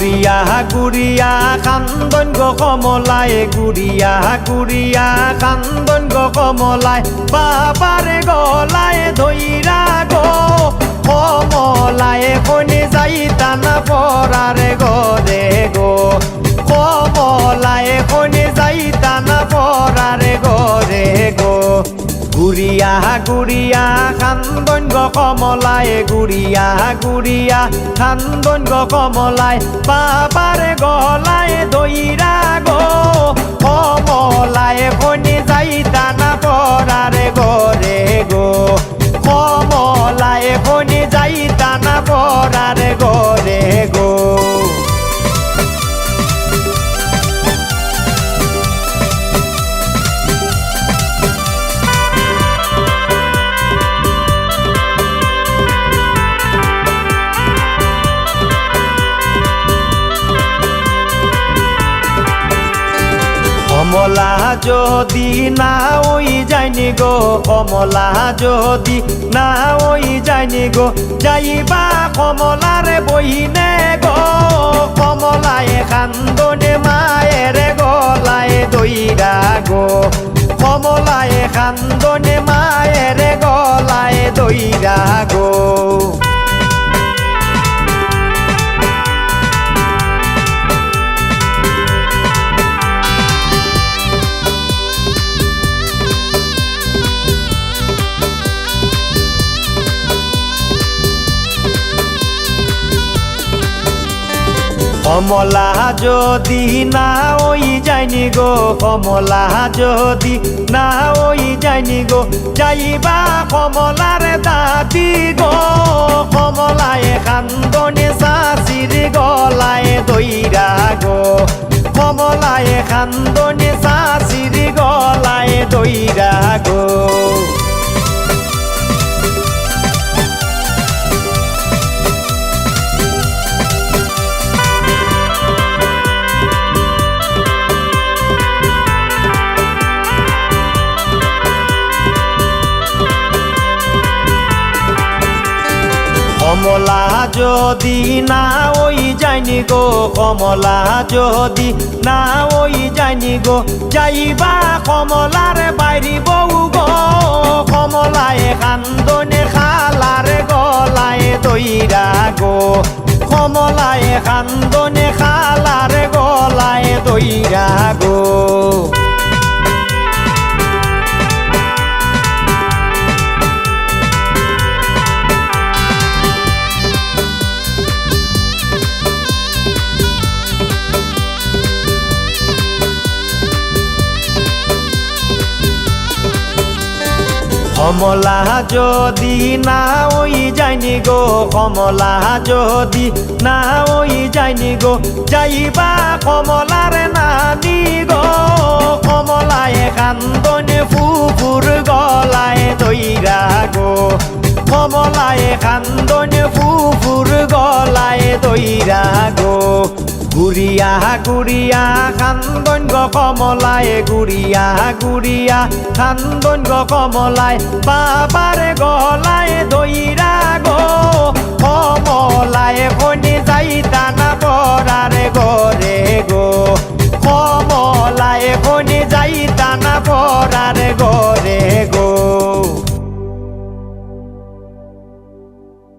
গুড়িয়া গুড়িয়া, কান্দন গো কমলায় গুড়িয়া গুড়িয়া, কান্দন গো কমলায় বাবারে গলায় ধৈরা গো, কমলায় কনে যাইতা না পরারে গুড়িয়া গুড়িয়া খান্দন গ কমলায়, গুড়িয়া গুড়িয়া খান্দন গ কমলায়, বাবারে গলায় দইরা গো, কমলায় ফনি যাই দানা পরারে কমলা যদি না ওই যায়নি গো কমলা যদি না ওই যায়নি গো, যাইবা কমলার বইনে গো। কমলায় কান্দনে মায়ের গলায় দইরা গো। কমলায় কান্দনে মায়ের গলায় দইরা গো। কমলা যদি না ওই যাইনি গো, কমলা যদি না ওই যাইনি গো, যাইবা কমলার দাবি গো। কমলায় কান্দনে শাশির গলায় দইরা গো। কমলায় কান্দনে শাশির যদি না ওই যাইনি গো কমলা, যদি না ওই যাইনি গো, যাইবা কমলার বাইরি বউ কমলা যদি না ওই যায়নি গো, কমলা যদি না ওই যায়নি গো, যাইবা কমলার নানি গো। কমলায় কান্দনে ফুপুর গলায় দইরা গো। কমলায় কান্দনে ফুপুর গলায় দইরা গো। গুড়িয়া গুড়িয়া খান্দন গ কমলায় গুড়িয়া গুড়িয়া খান্দন গ কমলায় বাবার গলায় দইরা গো। কমলায় ফনি যাইতা না পরারে গরে গো। কমলায় ফনি যাইতা না পরারে